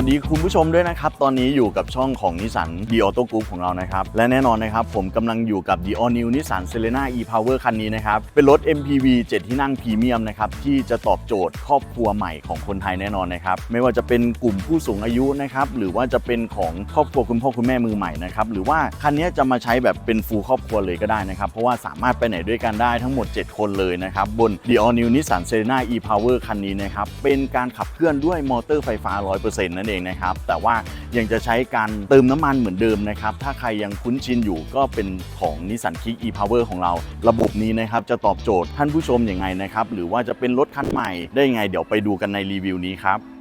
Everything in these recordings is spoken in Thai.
วัสดีคุณผู้ชมด้วยนะครับ ตอนนี้อยู่กับช่องของนิสสัน d ีออโต้กรุ๊ปของเรานะครับ และแน่นอนนะครับ ผมกำลังอยู่กับ The All New Nissan Selena e-Power คันนี้นะครับ เป็นรถ MPV 7 ที่นั่งพรีเมียมนะครับ ที่จะตอบโจทย์ครอบครัวใหม่ของคนไทยแน่นอนนะครับ ไม่ว่าจะเป็นกลุ่มผู้สูงอายุนะครับ หรือว่าจะเป็นของครอบครัวคุณพ่อคุณแม่มือใหม่นะครับ หรือว่าคันนี้จะมาใช้แบบเป็นฟูลครอบครัวเลยก็ได้นะครับ เพราะว่าสามารถไปไหนด้วยกันได้ทั้งหมด 7 คนเลยนะครับบน The All New Nissan Selena e-Power คันนี้นะครับเป็นการขับเคลื่อนด้วยมอเตอร์ไฟฟ้า 100%นั่นเองนะครับ แต่ว่ายังจะใช้การเติมน้ำมันเหมือนเดิมนะครับ ถ้าใครยังคุ้นชินอยู่ก็เป็นของ Nissan Kick e-Power ของเรา ระบบนี้นะครับจะตอบโจทย์ท่านผู้ชมยังไงนะครับ หรือว่าจะเป็นรถคันใหม่ได้ยังไง เดี๋ยวไปดูกันในรีวิวนี้ครับ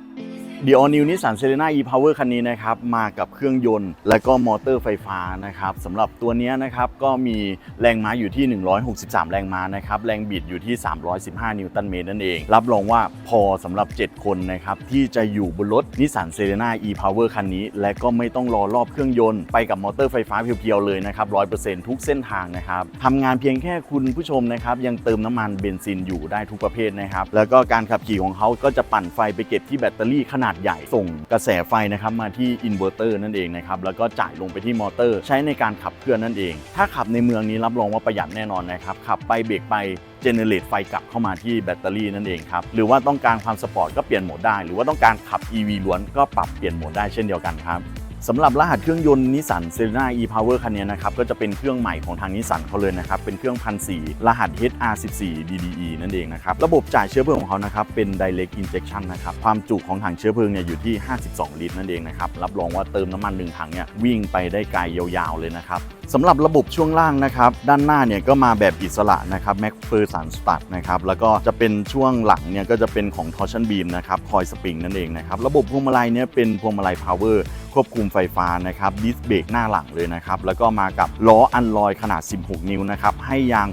The All New Nissan Selena e-Power คันนี้นะครับมากับเครื่องยนต์ และก็มอเตอร์ไฟฟ้านะครับสำหรับตัวนี้นะครับก็มีแรงม้าอยู่ที่ 163 แรงม้านะครับแรงบิดอยู่ที่ 315 นิวตันเมตรนั่นเอง รับรองว่าพอสำหรับ 7 คนนะครับที่จะอยู่บนรถ Nissan Selena e-Power คันนี้ และก็ไม่ต้องรอรอบเครื่องยนต์ไปกับมอเตอร์ไฟฟ้าเพียวๆเลยนะครับ 100%ทุกเส้นทางนะครับทำงานเพียงแค่คุณผู้ชมนะครับยังเติมน้ำมันเบนซินอยู่ได้ทุกประเภทนะครับแล้วก็การขับขี่ของเขาก็จะปั่นไฟไปเก็บที่แบตเตอรี่ขนาดใหญ่ส่งกระแสไฟนะครับมาที่อินเวอร์เตอร์นั่นเองนะครับแล้วก็จ่ายลงไปที่มอเตอร์ ใช้ในการขับเคลื่อนนั่นเอง ถ้าขับในเมืองนี้รับรองว่าประหยัดแน่นอนนะครับขับไปเบรกไปเจเนเรตไฟกลับเข้ามาที่แบตเตอรี่นั่นเองครับหรือว่าต้องการความสปอร์ตก็เปลี่ยนโหมดได้ หรือว่าต้องการขับ EV ล้วนก็ปรับเปลี่ยนโหมดได้เช่นเดียวกันครับ สำหรับรหัสเครื่องยนต์นิสสันเซ e นา e-Power คันนี้นะครับก็จะเป็นเครื่องใหม่ของทางนิสสันเขาเลยนะครับเป็นเครื่องพันสีรหัส HR14 DDE นั่นเองนะครับระบบจ่ายเชื้อเพลิงของเขานะครับเป็น direct injection นะครับความจุของถังเชื้อเพลิงเนี่ยอยู่ที่ 52 ลิตรนั่นเองนะครับรับรองว่าเติมน้ำมันหนึ่งถังเนี่ยวิ่งไปได้ไกลยาวๆเลยนะครับสำหรับระบบช่วงล่างนะครับด้านหน้าเนี่ยก็มาแบบอิสระนะครับ Mac f e r s o n Start นะครับแล้วก็จะเป็นช่วงหลังเนี่ยก็จะเป็นของ Torsion Beam นะครับคอยสปริงนั่นเองนะครับระบบพวงมาลัยเนี่ยเป็นพวงมาลัย Power ควบคุมไฟฟ้านะครับดิสเบรกหน้าหลังเลยนะครับแล้วก็มากับล้ออันลอยขนาด 16 นิ้วนะครับให้ยาง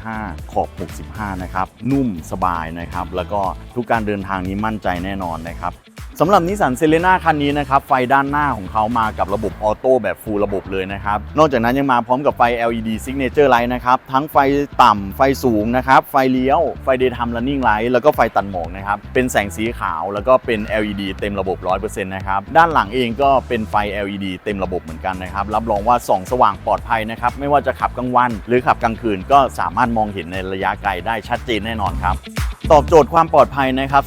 205 ขอบ 65 นะครับนุ่มสบายนะครับแล้วก็ทุกการเดินทางนี้มั่นใจแน่นอนนะครับ สำหรับนิสสันเซเลนาคันนี้นะครับ ไฟด้านหน้าของเขามากับระบบออโต้แบบฟูลระบบเลยนะครับ นอกจากนั้นยังมาพร้อมกับไฟ LED Signature Light นะครับ ทั้งไฟต่ำไฟสูงนะครับ ไฟเลี้ยว ไฟ Daytime Running Light แล้วก็ไฟตัดหมอกนะครับ เป็นแสงสีขาวแล้วก็เป็น LED เต็มระบบ 100%นะครับ ด้านหลังเองก็เป็นไฟ LED เต็มระบบเหมือนกันนะครับ รับรองว่าส่องสว่างปลอดภัยนะครับ ไม่ว่าจะขับกลางวัน หรือขับกลางคืนก็สามารถมองเห็นในระยะไกลได้ชัดเจนแน่นอนครับ ตอบโจทย์ความปลอดภัยนะครับ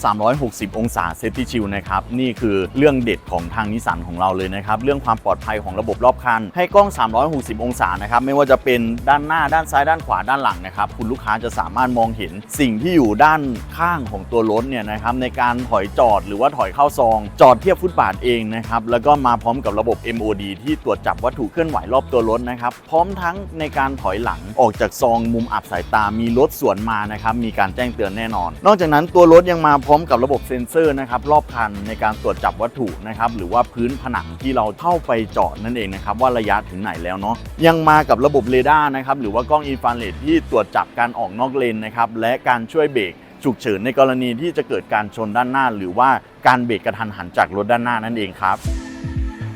360 องศาเซฟตี้ชิลนะครับ นี่คือเรื่องเด็ดของทางนิสสันของเราเลยนะครับ เรื่องความปลอดภัยของระบบรอบคัน ให้กล้อง 360 องศานะครับ ไม่ว่าจะเป็นด้านหน้าด้านซ้ายด้านขวาด้านหลังนะครับ คุณลูกค้าจะสามารถมองเห็นสิ่งที่อยู่ด้านข้างของตัวรถเนี่ยนะครับในการถอยจอดหรือว่าถอยเข้าซอง จอดเทียบฟุตบาทเองนะครับแล้วก็มาพร้อมกับระบบ MOD ที่ตรวจจับวัตถุเคลื่อนไหวรอบตัวรถนะครับพร้อมทั้งในการถอยหลังออกจากซองมุมอับสายตามีรถสวนมานะครับมีการแจ้งเตือนแน่นอนนอกจากนั้นตัวรถยังมาพร้อมกับระบบเซ็นเซอร์นะครับรอบคันในการตรวจจับวัตถุนะครับหรือว่าพื้นผนังที่เราเข้าไปจอดนั่นเองนะครับว่าระยะถึงไหนแล้วเนาะยังมากับระบบเรดาร์นะครับหรือว่ากล้องอินฟราเรดที่ตรวจจับการออกนอกเลนนะครับและการช่วยเบรกฉุกเฉินในกรณีที่จะเกิดการชนด้านหน้า หรือว่าการเบรกกระทันหันจากรถด้านหน้านั่นเองครับ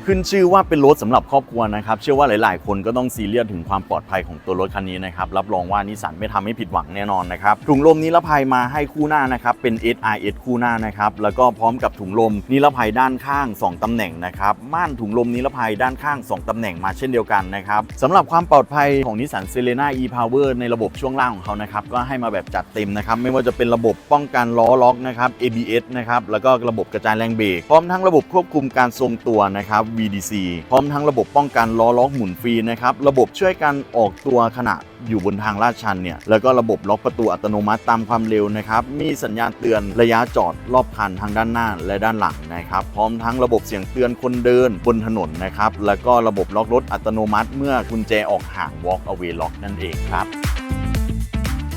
ขึ้นชื่อว่าเป็นรถสำหรับครอบครัวนะครับเชื่อว่าหลาย ๆ คนก็ต้องซีเรียสถึงความปลอดภัยของตัวรถคันนี้นะครับรับรองว่านิสสันไม่ทำให้ผิดหวังแน่นอนนะครับถุงลมนิรภัยมาให้คู่หน้านะครับเป็น SRS คู่หน้านะครับแล้วก็พร้อมกับถุงลมนิรภัยด้านข้าง 2ตำแหน่งนะครับม่านถุงลมนิรภัยด้านข้าง 2ตำแหน่งมาเช่นเดียวกันนะครับสำหรับความปลอดภัยของนิสสันเซเลน่า e-power ในระบบช่วงล่างของเขานะครับก็ให้มาแบบจัดเต็มนะครับไม่ว่าจะเป็นระบบป้องกันล้อล็อกนะครับ ABS นะครับแล้วก็ระบบกระจายแรงเบรกพร้อมทั้งระบบควบคุมการทรงตัวนะครับ VDC พร้อมทั้งระบบป้องกันล้อล็อกหมุนฟรีนะครับ ระบบช่วยการออกตัวขณะอยู่บนทางลาดชันเนี่ย แล้วก็ระบบล็อกประตูอัตโนมัติตามความเร็วนะครับ มีสัญญาณเตือนระยะจอดรอบคันทางด้านหน้าและด้านหลังนะครับ พร้อมทั้งระบบเสียงเตือนคนเดินบนถนนนะครับ แล้วก็ระบบล็อกรถอัตโนมัติ เมื่อกุญแจออกห่าง walk away lock นั่นเองครับ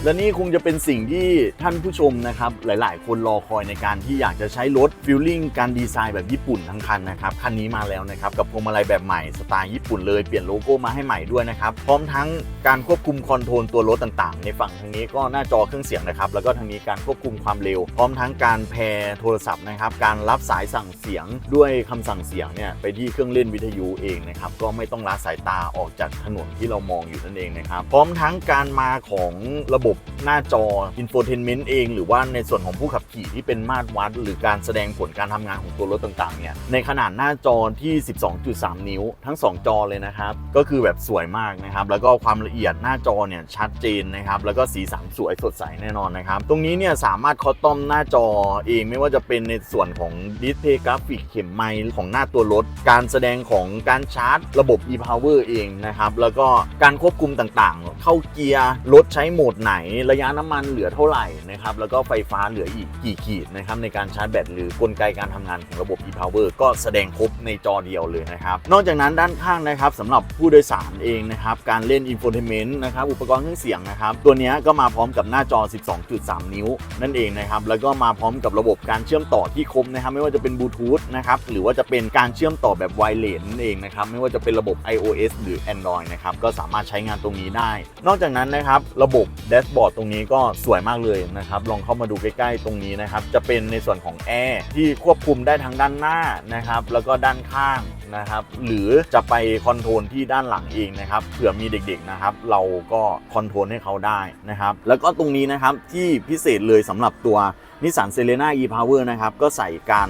และนี่คงจะเป็นสิ่งที่ท่านผู้ชมนะครับ หลาย ๆ คนรอคอยในการที่อยากจะใช้รถฟิลลิ่งการดีไซน์แบบญี่ปุ่นทั้งคันนะครับ คันนี้มาแล้วนะครับ กับพวงมาลัยแบบใหม่สไตล์ญี่ปุ่นเลยเปลี่ยนโลโก้มาให้ใหม่ด้วยนะครับ พร้อมทั้งการควบคุมคอนโทรลตัวรถต่าง ๆ ในฝั่งทางนี้ก็หน้าจอเครื่องเสียงนะครับ แล้วก็ทางนี้การควบคุมความเร็ว พร้อมทั้งการแพร์โทรศัพท์นะครับ การรับสายสั่งเสียงด้วยคำสั่งเสียงเนี่ยไปที่เครื่องเล่นวิทยุเองนะครับ ก็ไม่ต้องละสายตาออกจากถนนที่เรามองอยู่นั่นเองนะครับ พร้อมทั้งการมาของระบบบบหน้าจอ infotainment เอง หรือว่าในส่วนของผู้ขับขี่ที่เป็นมาตรวัด หรือการแสดงผลการทำงานของตัวรถต่างๆเนี่ยในขนาดหน้าจอที่ 12.3 นิ้ว ทั้ง 2 จอเลยนะครับ ก็คือแบบสวยมากนะครับ แล้วก็ความละเอียดหน้าจอเนี่ยชัดเจนนะครับ แล้วก็สีสันสวยสดใสแน่นอนนะครับ ตรงนี้เนี่ยสามารถคอสตอมหน้าจอเองไม่ว่าจะเป็นในส่วนของดิสเพย์กราฟิกเข็มไมล์ของหน้าตัวรถ การแสดงของการชาร์จ ระบบ e-power เองนะครับแล้วก็การควบคุมต่างๆ เข้าเกียร์รถใช้โหมดไหนระยะน้ำมันเหลือเท่าไหร่นะครับแล้วก็ไฟฟ้าเหลืออีกกี่ขีดนะครับในการชาร์จแบตหรือกลไกการทำงานของระบบ e-power ก็แสดงครบในจอเดียวเลยนะครับนอกจากนั้นด้านข้างนะครับสำหรับผู้โดยสารเองนะครับการเล่น infotainment นะครับอุปกรณ์เครื่องเสียงนะครับตัวนี้ก็มาพร้อมกับหน้าจอ 12.3 นิ้ว นั่นเองนะครับแล้วก็มาพร้อมกับระบบการเชื่อมต่อที่ครบนะครับไม่ว่าจะเป็นบลูทูธนะครับหรือว่าจะเป็นการเชื่อมต่อแบบไวเลสนั่นเองนะครับไม่ว่าจะเป็นระบบ iOS หรือ Android นะครับก็สามารถใช้งานตรงนี้ได้ นอกจากนั้นนะครับระบบแดชบอร์ดตรงนี้ก็สวยมากเลยนะครับ ลองเข้ามาดูใกล้ๆตรงนี้นะครับ จะเป็นในส่วนของแอร์ที่ควบคุมได้ทั้งด้านหน้านะครับ แล้วก็ด้านข้างนะครับ หรือจะไปคอนโทรลที่ด้านหลังเองนะครับ เผื่อมีเด็กๆนะครับ เราก็คอนโทรลให้เขาได้นะครับ แล้วก็ตรงนี้นะครับที่พิเศษเลยสำหรับตัวนิสสันเซเลน่า e-power นะครับ ก็ใส่การ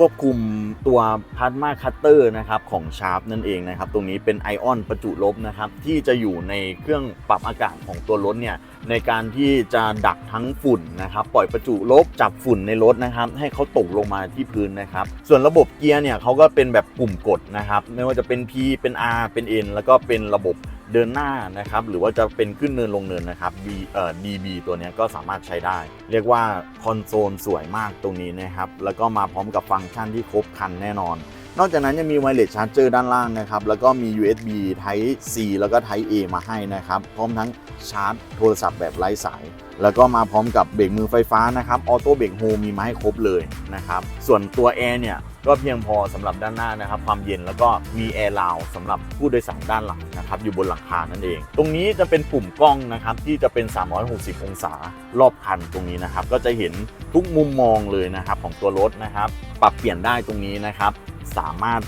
ควบคุมตัวพาร์ m มาคัตเตอร์นะครับของชาร์ปนั่นเองนะครับ ตรงนี้เป็นไอออนประจุลบนะครับ ที่จะอยู่ในเครื่องปรับอากาศของตัวรถเนี่ยในการที่จะดักทั้งฝุ่นนะครับ ปล่อยประจุลบจับฝุ่นในรถนะครับ ให้เขาตกลงมาที่พื้นนะครับ ส่วนระบบเกียร์เนี่ยเขาก็เป็นแบบปุ่มกดนะครับ ไม่ว่าจะเป็น P เป็น R เป็น N แล้วก็เป็นระบบ เดินหน้านะครับหรือว่าจะเป็นขึ้นเนินลงเนินนะครับ B เอ่อ DB ตัวนี้ก็สามารถใช้ได้ เรียกว่าคอนโซลสวยมากตรงนี้นะครับ แล้วก็มาพร้อมกับฟังก์ชันที่ครบครันแน่นอน นอกจากนั้นยังมีไวเลสชาร์จเจอร์ด้านล่างนะครับ แล้วก็มี USB Type C แล้วก็ Type A มาให้นะครับ พร้อมทั้งชาร์จโทรศัพท์แบบไร้สาย แล้วก็มาพร้อมกับเบรกมือไฟฟ้านะครับ ออโต้เบรกโฮมีมาให้ครบเลยนะครับ ส่วนตัวแอร์เนี่ยก็เพียงพอสำหรับด้านหน้านะครับ ความเย็นแล้วก็มีแอร์ราวสำหรับผู้โดยสารด้านหลังนะครับ อยู่บนหลังคานั่นเอง ตรงนี้จะเป็นปุ่มกล้องนะครับ ที่จะเป็น 360 องศารอบคันตรงนี้นะครับ ก็จะเห็นทุกมุมมองเลยนะครับของตัวรถนะครับ ปรับเปลี่ยนได้ตรงนี้นะครับ สามารถ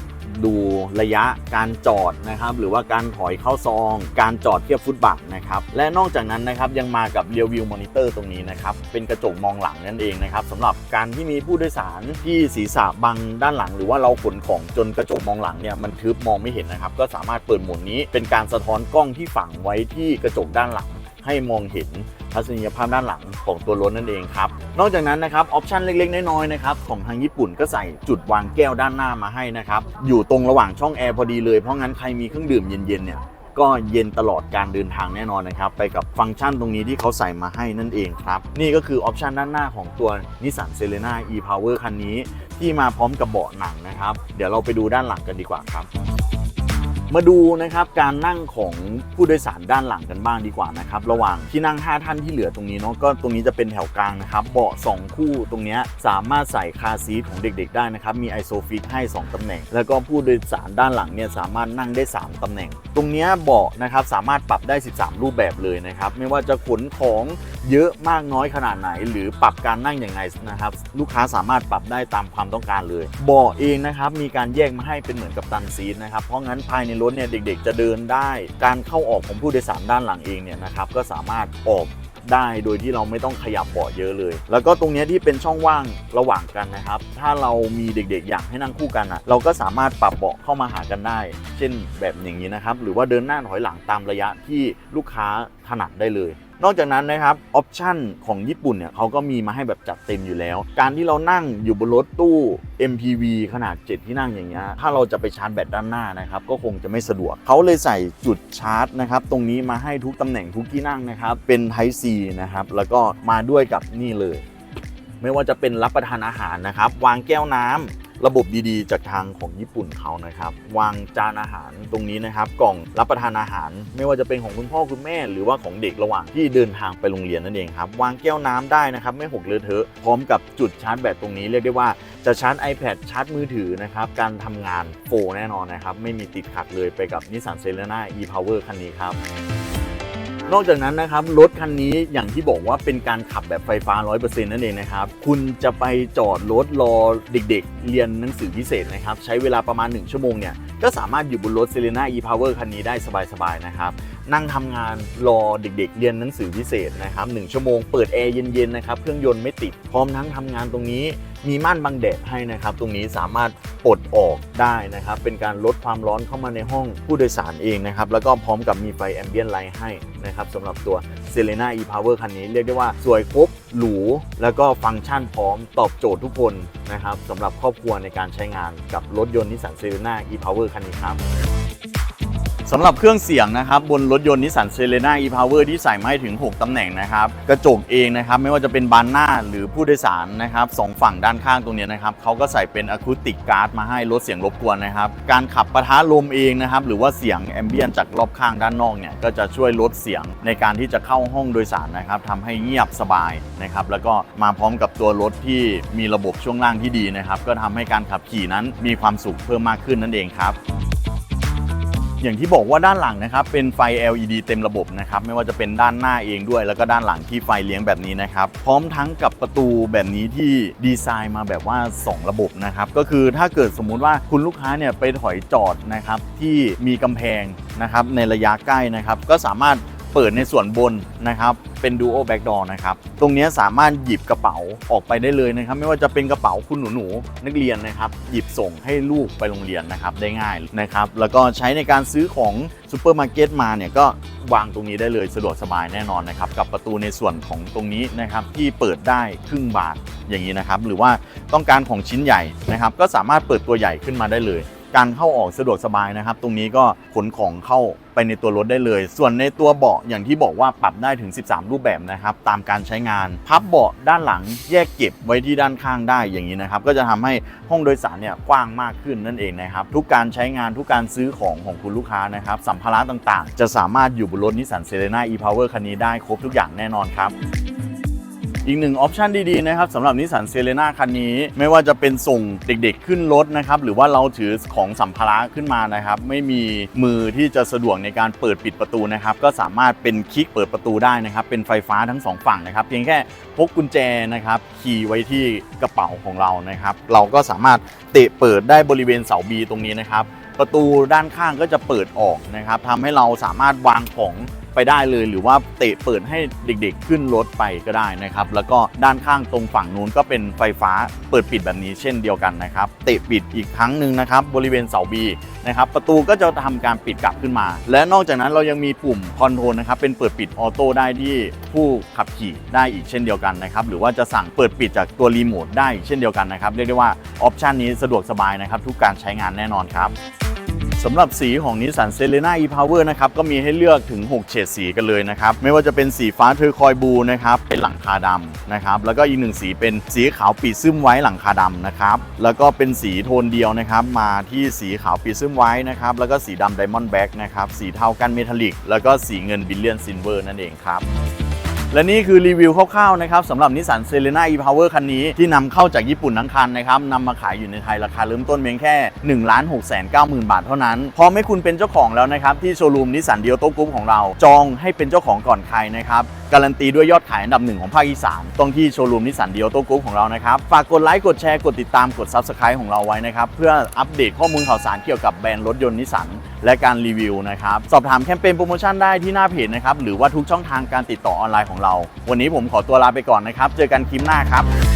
ดูระยะการจอดนะครับหรือว่าการถอยเข้าซอง การจอดเทียบฟุตบาทนะครับและนอกจากนั้นนะครับยังมากับ Rear View Monitor ตรงนี้นะครับเป็นกระจกมองหลังนั่นเองนะครับสำหรับการที่มีผู้โดยสารที่ศีรษะบังด้านหลัง หรือว่าเราขนของจนกระจกมองหลังเนี่ยมันทึบมองไม่เห็นนะครับก็สามารถเปิดโหมดนี้เป็นการสะท้อนกล้องที่ฝังไว้ที่กระจกด้านหลังให้มองเห็น ทัศนียภาพด้านหลังของตัวรถนั่นเองครับ นอกจากนั้นนะครับออปชันเล็กๆ น้อยๆนะครับของทางญี่ปุ่นก็ใส่จุดวางแก้วด้านหน้ามาให้นะครับอยู่ตรงระหว่างช่องแอร์พอดีเลยเพราะงั้นใครมีเครื่องดื่มเย็นๆเนี่ยก็เย็นตลอดการเดินทางแน่นอนนะครับ ไปกับฟังก์ชันตรงนี้ที่เขาใส่มาให้นั่นเองครับ นี่ก็คือออปชันด้านหน้าของตัว Nissan Selena e-Power คันนี้ ที่มาพร้อมกับเบาะหนังนะครับ เดี๋ยวเราไปดูด้านหลังกันดีกว่าครับ มาดูนะครับการนั่งของผู้โดยสารด้านหลังกันบ้างดีกว่านะครับระหว่างที่นั่ง 5 ท่านที่เหลือตรงนี้เนาะก็ตรงนี้จะเป็นแถวกลางนะครับเบาะ2 คู่ตรงนี้สามารถใส่คาร์ซีทของเด็ก ๆ ได้นะครับมีไอโซฟิกให้ 2ตำแหน่ง แล้วก็ผู้โดยสารด้านหลังเนี่ยสามารถนั่งได้ 3ตำแหน่ง ตรงนี้เบาะนะครับสามารถปรับได้ 13 รูปแบบเลยนะครับไม่ว่าจะขนของเยอะมากน้อยขนาดไหน หรือปรับการนั่งอย่างไรนะครับ ลูกค้าสามารถปรับได้ตามความต้องการเลยเบาะเองนะครับมีการแยกมาให้เป็นเหมือนกับตันซีทนะครับเพราะงั้นภายในรถเนี่ยเด็กๆ จะเดินได้ การเข้าออกของผู้โดยสารด้านหลังเองเนี่ยนะครับก็สามารถออกได้โดยที่เราไม่ต้องขยับเบาะเยอะเลย แล้วก็ตรงนี้ที่เป็นช่องว่างระหว่างกันนะครับ ถ้าเรามีเด็กๆ อยากให้นั่งคู่กันอะ เราก็สามารถปรับเบาะเข้ามาหากันได้ เช่นแบบอย่างนี้นะครับ หรือว่าเดินหน้าถอยหลังตามระยะที่ลูกค้าถนัดได้เลย นอกจากนั้นนะครับออปชันของญี่ปุ่นเนี่ยเขาก็มีมาให้แบบจัดเต็มอยู่แล้ว การที่เรานั่งอยู่บนรถตู้ MPV ขนาด 7 ที่นั่งอย่างเงี้ยถ้าเราจะไปชาร์จแบตด้านหน้านะครับก็คงจะไม่สะดวก เขาเลยใส่จุดชาร์จนะครับตรงนี้มาให้ทุกตำแหน่งทุกที่นั่งนะครับเป็น Type C นะครับแล้วก็มาด้วยกับนี่เลย ไม่ว่าจะเป็นรับประทานอาหารนะครับวางแก้วน้ำ ระบบดีๆ จากทางของญี่ปุ่นเขานะครับ วางจานอาหารตรงนี้นะครับ กล่องรับประทานอาหาร ไม่ว่าจะเป็นของคุณพ่อคุณแม่ หรือว่าของเด็กระหว่างที่เดินทางไปโรงเรียนนั่นเองครับ วางแก้วน้ำได้นะครับ ไม่หกเลอะเทอะ พร้อมกับจุดชาร์จแบตตรงนี้เรียกได้ว่าจะชาร์จ iPad ชาร์จมือถือนะครับ การทำงานโฟแน่นอนนะครับ ไม่มีติดขัดเลยไปกับ Nissan Selena e-Power คันนี้ครับ นอกจากนั้นนะครับรถคันนี้อย่างที่บอกว่าเป็นการขับแบบไฟฟ้า 100%นั่นเองนะครับ คุณจะไปจอดรถรอเด็ก ๆ เรียนหนังสือพิเศษนะครับ ใช้เวลาประมาณ 1 ชั่วโมงเนี่ย ก็สามารถอยู่บนรถ Selena e-Power คันนี้ได้สบายๆนะครับ นั่งทำงานรอเด็กๆ เรียนหนังสือพิเศษนะครับหนึ่งชั่วโมงเปิดแอร์เย็นๆนะครับเครื่องยนต์ไม่ติดพร้อมทั้งทำงานตรงนี้มีม่านบังแดดให้นะครับ ตรงนี้สามารถปลดออกได้นะครับ เป็นการลดความร้อนเข้ามาในห้องผู้โดยสารเองนะครับ แล้วก็พร้อมกับมีไฟแอมเบียนไลท์ให้นะครับสำหรับตัว Selena e-Power คันนี้เรียกได้ว่าสวยครบ หรูแล้วก็ฟังก์ชันพร้อมตอบโจทย์ทุกคนนะครับสำหรับครอบครัวในการใช้งานกับรถยนต์นิสสันเซเรน่า e-Power คันนี้ครับ สำหรับเครื่องเสียงนะครับบนรถยนต์นิสสันเซเลน่า e-power ที่ใส่มาให้ถึง 6 ตำแหน่งนะครับ กระจกเองนะครับ ไม่ว่าจะเป็นบานหน้าหรือผู้โดยสารนะครับสองฝั่งด้านข้างตรงนี้นะครับเขาก็ใส่เป็นอะคูติกการ์ดมาให้ลดเสียงรบกวนนะครับ การขับปะทะลมเองนะครับ หรือว่าเสียงแอมเบียนจากรอบข้างด้านนอกเนี่ยก็จะช่วยลดเสียงในการที่จะเข้าห้องโดยสารนะครับทำให้เงียบสบายนะครับแล้วก็มาพร้อมกับตัวรถที่มีระบบช่วงล่างที่ดีนะครับก็ทำให้การขับขี่นั้นมีความสุขเพิ่มมากขึ้นนั่นเองครับ อย่างที่บอกว่าด้านหลังนะครับเป็นไฟ LED เต็มระบบนะครับไม่ว่าจะเป็นด้านหน้าเองด้วย แล้วก็ด้านหลังที่ไฟเลี้ยงแบบนี้นะครับพร้อมทั้งกับประตูแบบนี้ที่ดีไซน์มาแบบว่า 2 ระบบนะครับก็คือถ้าเกิดสมมุติว่าคุณลูกค้าเนี่ยไปถอยจอดนะครับที่มีกำแพงนะครับในระยะใกล้นะครับก็สามารถ เปิดในส่วนบนนะครับเป็น Duo Back Door นะครับตรงนี้สามารถหยิบกระเป๋าออกไปได้เลยนะครับ ไม่ว่าจะเป็นกระเป๋าคุณหนูๆนักเรียนนะครับ หยิบส่งให้ลูกไปโรงเรียนนะครับได้ง่ายนะครับ แล้วก็ใช้ในการซื้อของซูเปอร์มาร์เก็ตมาเนี่ยก็วางตรงนี้ได้เลยสะดวกสบายแน่นอนนะครับ กับประตูในส่วนของตรงนี้นะครับที่เปิดได้ครึ่งบาทอย่างนี้นะครับ หรือว่าต้องการของชิ้นใหญ่นะครับ ก็สามารถเปิดตัวใหญ่ขึ้นมาได้เลย การเข้าออกสะดวกสบายนะครับ ตรงนี้ก็ขนของเข้าไปในตัวรถได้เลย ส่วนในตัวเบาะอย่างที่บอกว่าปรับได้ถึง 13 รูปแบบนะครับตามการใช้งาน พับเบาะด้านหลังแยกเก็บไว้ที่ด้านข้างได้อย่างนี้นะครับ ก็จะทำให้ห้องโดยสารเนี่ยกว้างมากขึ้นนั่นเองนะครับ ทุกการใช้งานทุกการซื้อของของคุณลูกค้านะครับสัมภาระต่างๆ จะสามารถอยู่บนรถนิสสันเซเลน่า e-power คันนี้ได้ครบทุกอย่างแน่นอนครับ อีกหนึ่งออปชันดีๆนะครับสำหรับนิสสันเซเลนาคันนี้ ไม่ว่าจะเป็นส่งเด็กๆขึ้นรถนะครับหรือว่าเราถือของสัมภาระขึ้นมานะครับ ไม่มีมือที่จะสะดวกในการเปิดปิดประตูนะครับ ก็สามารถเป็นคลิกเปิดประตูได้นะครับ เป็นไฟฟ้าทั้งสองฝั่งนะครับ เพียงแค่พกกุญแจนะครับคีย์ไว้ที่กระเป๋าของเรานะครับ เราก็สามารถเตะเปิดได้บริเวณเสาบีตรงนี้นะครับ ประตูด้านข้างก็จะเปิดออกนะครับทำให้เราสามารถวางของไปได้เลย หรือว่าเตะเปิดให้เด็กๆ ขึ้นรถไปก็ได้นะครับ แล้วก็ด้านข้างตรงฝั่งนู้นก็เป็นไฟฟ้าเปิดปิดแบบนี้เช่นเดียวกันนะครับ เตะปิดอีกครั้งหนึ่งนะครับ บริเวณเสาบีนะครับ ประตูก็จะทำการปิดกลับขึ้นมา และนอกจากนั้นเรายังมีปุ่มคอนโทรลนะครับ เป็นเปิดปิดออโต้ได้ที่ผู้ขับขี่ได้อีกเช่นเดียวกันนะครับ หรือว่าจะสั่งเปิดปิดจากตัวรีโมทได้อีกเช่นเดียวกันนะครับ เรียกได้ว่าออปชันนี้สะดวกสบายนะครับ ทุกการใช้งานแน่นอนครับ สำหรับสีของนิสสันเซเลน่า e-power นะครับก็มีให้เลือกถึง 6 เฉดสีกันเลยนะครับ ไม่ว่าจะเป็นสีฟ้าเทอร์คอยบลูนะครับเป็นหลังคาดำนะครับแล้วก็อีกหนึ่งสีเป็นสีขาวปีซึมไว้หลังคาดำนะครับแล้วก็เป็นสีโทนเดียวนะครับมาที่สีขาวปีซึมไว้นะครับแล้วก็สีดำไดมอนด์แบ็กนะครับสีเทากันเมทัลลิกแล้วก็สีเงินบิลเลียนซิลเวอร์นั่นเองครับ และนี่คือรีวิวคร่าวๆนะครับสำหรับนิสสันเซเลน่าวเวอร์คันนี้ที่นำเข้าจากญี่ปุ่นทั้งคันนะครับนำมาขายอยู่ในไทยราคาเริ่มต้นเพียงแค่1 6 9 0 0 0 0บาทเท่านั้นพร้อมให้คุณเป็นเจ้าของแล้วนะครับที่โชว์รูมนิสสันเดียโต้กรุ๊ปของเราจองให้เป็นเจ้าของก่อนใครนะครับ การันตีด้วยยอดขายอันดับหนึ่งของภาคอีสานตรงที่โชว์รูมนิสสันเดียวโต้กรุ๊ปของเรานะครับ ฝากกดไลค์กดแชร์กดติดตามกด s u b สไครต์ของเราไว้นะครับ เพื่ออัปเดตข้อมูลข่าวสารเกี่ยวกับแบรนด์รถยนต์นิสสันและการรีวิวนะครับ สอบถามแคมเปญโปรโมชั่นได้ที่หน้าเพจนะครับหรือว่าทุกช่องทางการติดต่อออนไลน์ของเรา วันนี้ผมขอตัวลาไปก่อนนะครับเจอกันคลิปหน้าครับ